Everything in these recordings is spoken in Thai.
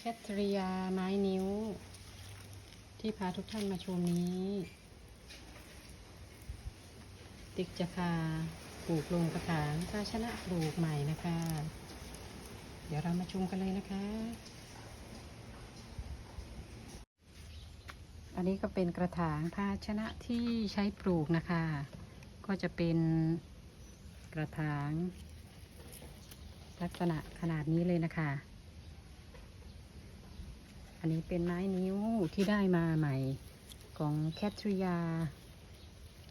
แคทริยาไม้นิ้ว ที่พาทุกท่านมาชมนี้ ติ๊กจะพาปลูกลงกระถางภาชนะปลูกใหม่นะคะ เดี๋ยวเรามาชมกันเลยนะคะ อันนี้ก็เป็นกระถางภาชนะที่ใช้ปลูกนะคะ ก็จะเป็นกระถาง ลักษณะขนาดนี้เลยนะคะ อันนี้เป็นไม้นิ้วที่ได้มาใหม่ของแคทริยา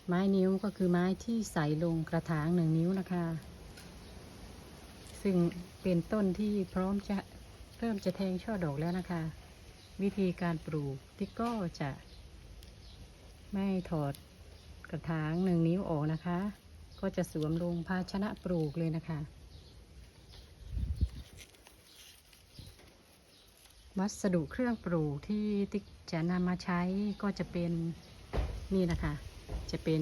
ไม้นิ้วก็คือไม้ที่ใส่ลงกระถางหนึ่งนิ้วนะคะ ซึ่งเป็นต้นที่พร้อมจะเริ่มจะแทงช่อดอกแล้วนะคะ วิธีการปลูกที่ก็จะไม่ถอดกระถางหนึ่งนิ้วออกนะคะ ก็จะสวมลงภาชนะปลูกเลยนะคะ วัสดุเครื่องปลูกที่ติ๊กจะนำมาใช้ก็จะเป็นนี่นะคะ จะเป็น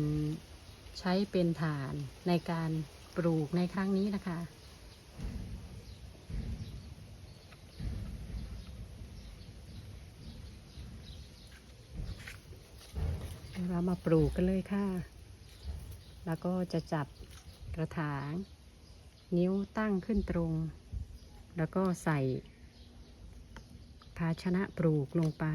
ใช้เป็นฐานในการปลูกในครั้งนี้นะคะเดี๋ยวเรามาปลูกกันเลยค่ะ แล้วก็จะจับกระถาง นิ้วตั้งขึ้นตรง แล้วก็ใส่ ภาชนะปลูกลงไป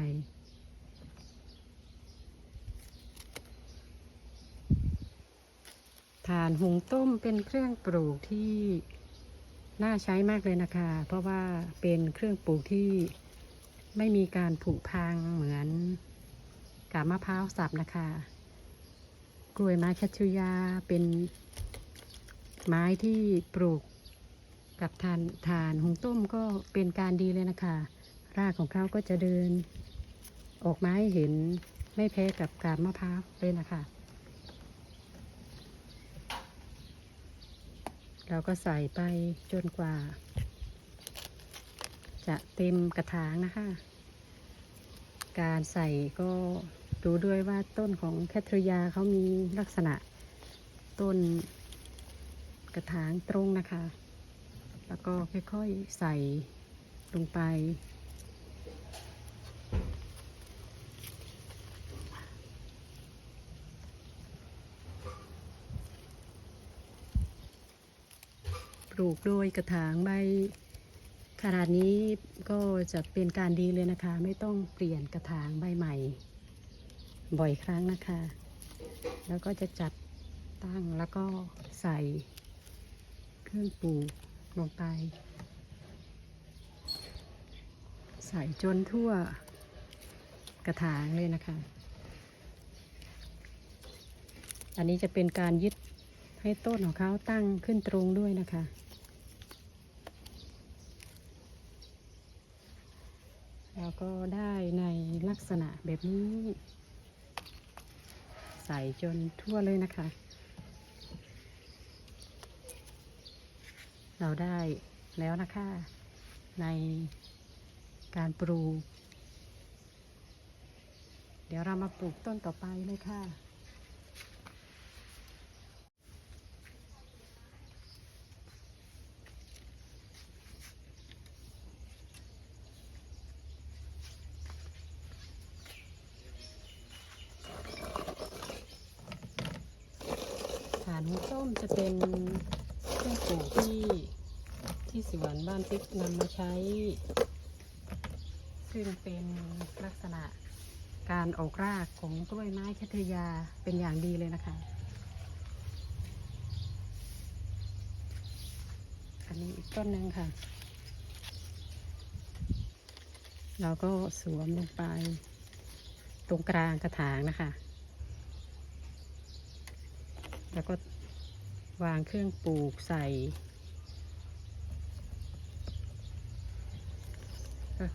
ฐานหุงต้มเป็นเครื่องปลูกที่น่าใช้มากเลยนะคะ เพราะว่าเป็นเครื่องปลูกที่ไม่มีการผุพังเหมือนกาบมะพร้าวสับนะคะ กล้วยไม้แคชูยาเป็นไม้ที่ปลูกกับทานทานหุงต้มก็เป็นการดีเลยนะคะ รากของเขาก็จะเดิน ออกมาให้เห็นไม่แพ้กับกาบมะพร้าวเลยนะคะ เราก็ใส่ไปจนกว่า จะเต็มกระถางนะคะ การใส่ก็ดูด้วยว่าต้นของแคทริยาเขามีลักษณะต้นกระถางตรงนะคะ แล้วก็ค่อยๆใส่ลงไป ปลูกโดยกระถางใบขนาดนี้ก็จะเป็นการดีเลยนะคะ ไม่ต้องเปลี่ยนกระถางใบใหม่ บ่อยครั้งนะคะ แล้วก็จะจัดตั้งแล้วก็ใส่เครื่องปลูกลงไป ใส่จนทั่วกระถางเลยนะคะ อันนี้จะเป็นการยึดให้ต้นของเขาตั้งขึ้นตรงด้วยนะคะ แล้ว ก็ได้ในลักษณะแบบนี้ ใส่จนทั่วเลยนะคะ เราได้แล้วนะคะ ในการปลูก เดี๋ยวเรามาปลูกต้นต่อไปเลยค่ะ ฐานหุงต้มจะเป็นเครื่องปลูกที่ที่สวนบ้านติ๊กนำมาใช้ ซึ่งเป็นลักษณะการออกรากของกล้วยไม้แคทริยาเป็นอย่างดีเลยนะคะ อันนี้อีกต้นหนึ่งค่ะ เราก็สวมลงไปตรงกลางกระถางนะคะ แล้วก็วางเครื่องปลูกใส่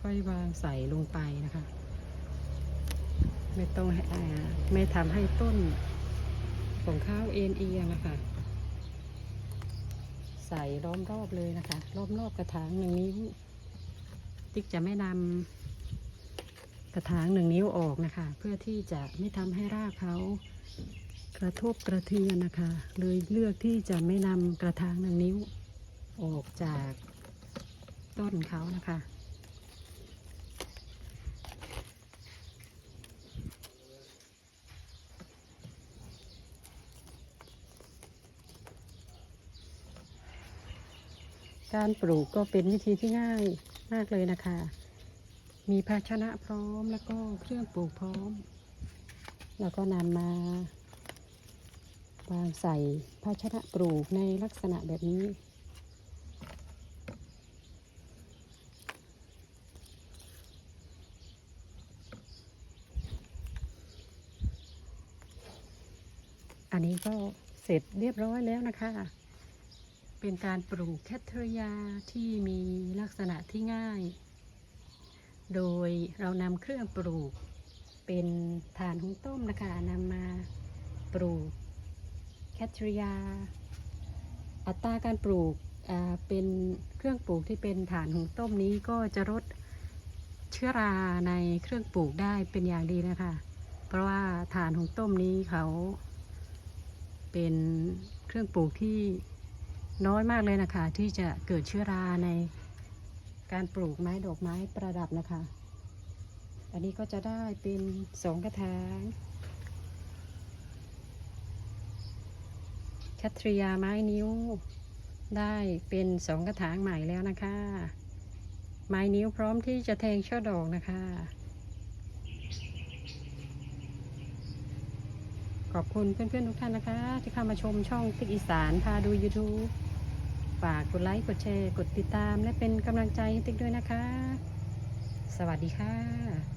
ค่อยๆวางใส่ลงไปนะคะ ไม่ต้องให้อ่าไม่ทำให้ต้นของข้าวเอ็นเอียงนะคะ ใส่ล้อมรอบเลยนะคะ รอบรอบกระถางหนึ่งนิ้ว ติ๊กจะไม่นำกระถางหนึ่งนิ้วออกนะคะ เพื่อที่จะไม่ทำให้รากเขา กระทบกระเทือนนะคะ เลยเลือกที่จะไม่นำกระถางนางนิ้วออกจากต้นเขานะคะการปลูกก็เป็นวิธีที่ง่ายมากเลยนะคะ มีภาชนะพร้อมแล้วก็เครื่องปลูกพร้อม แล้วก็นำมา วางใส่ภาชนะปลูกในลักษณะแบบนี้ อันนี้ก็เสร็จเรียบร้อยแล้วนะคะ เป็นการปลูกแคทเทอริยาที่มีลักษณะที่ง่าย โดยเรานำเครื่องปลูกเป็นฐานหุงต้มนะคะนำมาปลูก แคทริยา อัตราการปลูกเป็นเครื่องปลูกที่เป็นฐานหุงต้มนี้ก็จะลดเชื้อราในเครื่องปลูกได้เป็นอย่างดีนะคะ เพราะว่าฐานหุงต้มนี้เขาเป็นเครื่องปลูกที่น้อยมากเลยนะคะ ที่จะเกิดเชื้อราในการปลูกไม้ดอกไม้ประดับนะคะ อันนี้ก็จะได้เป็นสองกระถาง คทริยาไม้นิ้ว ได้เป็นสองกระถางใหม่แล้วนะคะ ไม้นิ้วพร้อมที่จะแทงช่อดอกนะคะ ขอบคุณเพื่อนๆทุกท่านนะคะ ที่เข้ามาชมช่องติ๊กอีสานพาดู YouTube ฝากกดไลค์ กดแชร์ กดติดตาม และเป็นกำลังใจให้ติ๊กด้วยนะคะ สวัสดีค่ะ